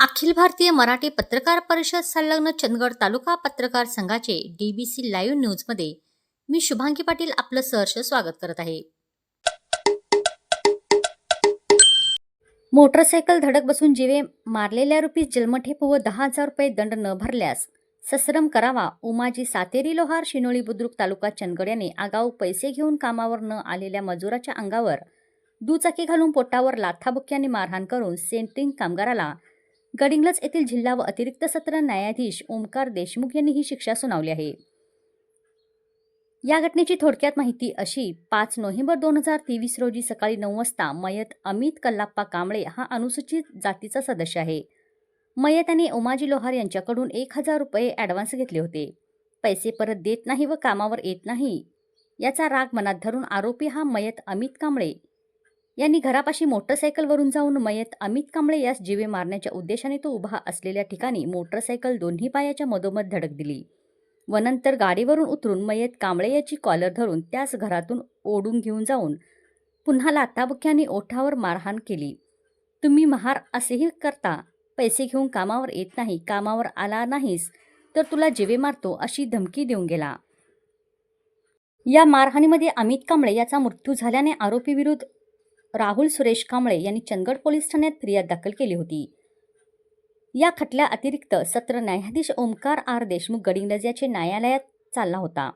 अखिल भारतीय मराठी पत्रकार परिषद संलग्न चंदगड तालुका पत्रकार संघाचे डीबीसी लाईव्ह न्यूजमध्ये मी शुभांगी पाटील आपलं सहर्ष स्वागत करत आहे. मोटरसायकल धडक बसून जिवे मारलेल्या रुपीस जन्मठेप व दहा हजार रुपये दंड न भरल्यास सश्रम करावा उमाजी सातेरी लोहार शिनोळी बुद्रुक तालुका चंदगड याने आगाऊ पैसे घेऊन कामावर न आलेल्या मजुराच्या अंगावर दुचाकी घालून पोटावर लाथाबुक्याने मारहाण करून सेंट्रिंग कामगाराला गडिंग्लज येथील जिल्हा व अतिरिक्त सत्र न्यायाधीश ओमकार देशमुख यांनी ही शिक्षा सुनावली आहे. या घटनेची थोडक्यात माहिती अशी पाच नोव्हेंबर दोन हजार तेवीस रोजी सकाळी नऊ वाजता मयत अमित कल्लाप्पा कांबळे हा अनुसूचित जातीचा सदस्य आहे. मयत यांनी ओमाजी लोहार यांच्याकडून एक हजार रुपये ॲडव्हान्स घेतले होते. पैसे परत देत नाही व कामावर येत नाही याचा राग मनात धरून आरोपी हा मयत अमित कांबळे यांनी घरापाशी मोटरसायकलवरून जाऊन मयत अमित कांबळे यास जीवे मारण्याच्या उद्देशाने तो उभा असलेल्या ठिकाणी मोटरसायकल दोन्ही पायाच्या मधोमध धडक दिली. व नंतर गाडीवरून उतरून मयत कांबळे याची कॉलर धरून त्यास घरातून ओढून घेऊन जाऊन पुन्हा लाताबुक्याने ओठावर मारहाण केली. तुम्ही महार असेही करता पैसे घेऊन कामावर येत नाही कामावर आला नाहीस तर तुला जीवे मारतो अशी धमकी देऊन गेला. या मारहाणीमध्ये अमित कांबळे याचा मृत्यू झाल्याने आरोपीविरुद्ध राहुल सुरेश कांबळे यांनी चंदगड पोलीस ठाण्यात फिर्याद दाखल केली होती. या खटल्या अतिरिक्त सत्र न्यायाधीश ओमकार आर देशमुख गडिंग्लज याचे न्यायालयात चालला होता.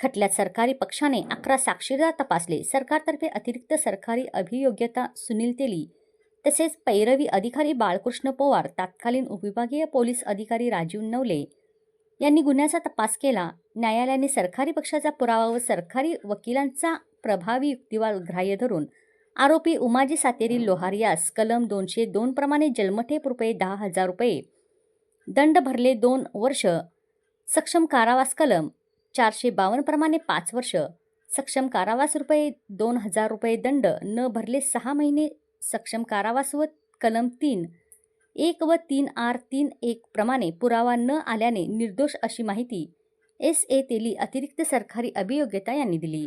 खटल्यात सरकारी पक्षाने अकरा साक्षीदार तपासले. सरकारतर्फे अतिरिक्त सरकारी अभियोग्यता सुनील तेली तसेच पैरवी अधिकारी बाळकृष्ण पवार तत्कालीन उपविभागीय पोलीस अधिकारी राजीव नवले यांनी गुन्ह्याचा तपास केला. न्यायालयाने सरकारी पक्षाचा पुरावा व सरकारी वकिलांचा प्रभावी युक्तिवाद ग्राह्य धरून आरोपी उमाजी सातेरी लोहार यास कलम दोनशे दोन प्रमाणे जन्मठेप रुपये दहा हजार रुपये दंड भरले दोन वर्ष सक्षम कारावास कलम चारशे बावन्न प्रमाणे पाच वर्ष सक्षम कारावास रुपये दोन हजार रुपये दंड न भरले सहा महिने सक्षम कारावास व कलम तीन एक व तीन आर तीन एक प्रमाणे पुरावा न आल्याने निर्दोष अशी माहिती एस ए तेली अतिरिक्त सरकारी अभियोग्यता यांनी दिली.